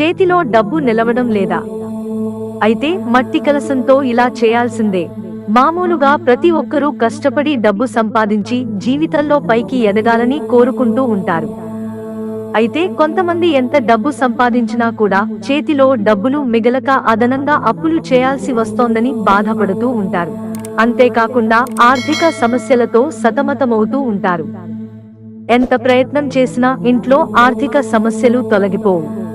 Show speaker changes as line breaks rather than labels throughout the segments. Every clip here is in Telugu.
చేతిలో డబ్బు నిలవడం లేదా? అయితే మట్టి కలసంతో ఇలా చేయాల్సిందే. మామూలుగా ప్రతి ఒక్కరూ కష్టపడి డబ్బు సంపాదించి జీవితంలో పైకి ఎదగాలని కోరుకుంటూ ఉంటారు. అయితే కొంతమంది ఎంత డబ్బు సంపాదించినా కూడా చేతిలో డబ్బులు మిగలక అదనంగా అప్పులు చేయాల్సి వస్తోందని బాధపడుతూ ఉంటారు. అంతేకాకుండా ఆర్థిక సమస్యలతో సతమతమవుతూ ఉంటారు. ఎంత ప్రయత్నం చేసినా ఇంట్లో ఆర్థిక సమస్యలు తొలగిపోవు.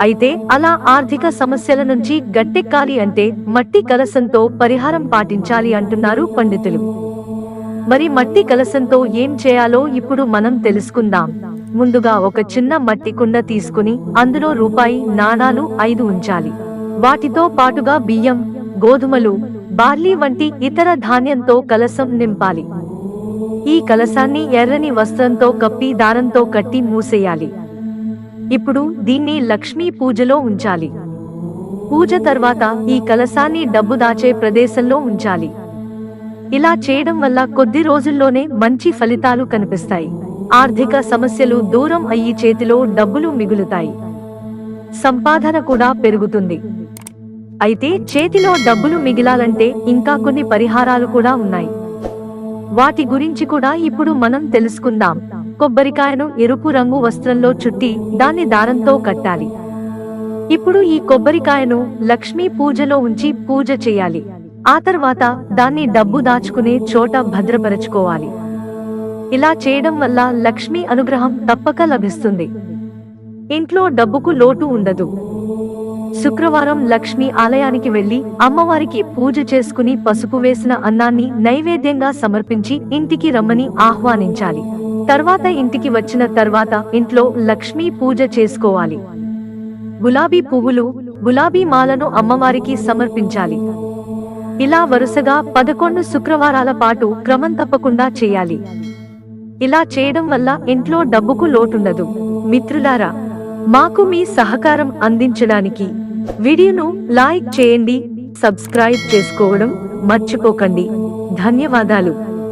అయితే అలా ఆర్థిక సమస్యల నుంచి గట్టెక్కాలి అంటే మట్టి కలసంతో పరిహారం పాటించాలి అంటున్నారు పండితులు. మరి మట్టి కలసంతో ఏం చేయాలో ఇప్పుడు మనం తెలుసుకుందాం. ముందుగా ఒక చిన్న మట్టి కుండ తీసుకుని అందులో రూపాయి నాణాలు ఐదు ఉంచాలి. వాటితో పాటుగా బియ్యం గోధుమలు బార్లీ వంటి ఇతర ధాన్యంతో కలసం నింపాలి. ఈ కలసాన్ని ఎర్రని వస్త్రంతో కప్పి దారంతో కట్టి మూసేయాలి. ఇప్పుడు దీన్ని లక్ష్మీ పూజలో ఉంచాలి. పూజ తర్వాత ఈ కలసాన్ని డబ్బు దాచే ప్రదేశంలో ఉంచాలి. ఇలా చేయడం వల్ల కొద్ది రోజుల్లోనే మంచి ఫలితాలు కనిపిస్తాయి. ఆర్థిక సమస్యలు దూరం అయ్యి చేతిలో డబ్బులు మిగులుతాయి. సంపాదన కూడా పెరుగుతుంది. అయితే చేతిలో డబ్బులు మిగిలాలంటే ఇంకా కొన్ని పరిహారాలు కూడా ఉన్నాయి. వాటి గురించి కూడా ఇప్పుడు మనం తెలుసుకుందాం. కొబ్బరికాయను ఎరుపు రంగు వస్త్రంలో చుట్టి దాన్ని దారంతో కట్టాలి. ఇప్పుడు ఈ కొబ్బరికాయను లక్ష్మీ పూజలో ఉంచి పూజ చేయాలి. ఆ తర్వాత దాన్ని డబ్బు దాచుకునే చోట భద్రపరచుకోవాలి. ఇలా చేయడం వల్ల లక్ష్మీ అనుగ్రహం తప్పక లభిస్తుంది. ఇంట్లో డబ్బుకు లోటు ఉండదు. శుక్రవారం లక్ష్మి ఆలయానికి వెళ్ళి అమ్మవారికి పూజ చేసుకుని పసుపు వేసిన అన్నాన్ని నైవేద్యంగా సమర్పించి ఇంటికి రమ్మని ఆహ్వానించాలి. తర్వాత ఇంటికి వచ్చిన తర్వాత ఇంట్లో లక్ష్మీ పూజ చేసుకోవాలి. గులాబీ పువ్వులు గులాబీ మాలను అమ్మవారికి సమర్పించాలి. ఇలా వరుసగా పదకొండు శుక్రవారాల పాటు క్రమం తప్పకుండా చేయాలి. ఇలా చేయడం వల్ల ఇంట్లో డబ్బుకు లోటుండదు. మిత్రులారా మాకు మీ సహకారం అందించడానికి వీడియోను లైక్ చేయండి సబ్స్క్రైబ్ చేసుకోవడం మర్చిపోకండి. ధన్యవాదాలు.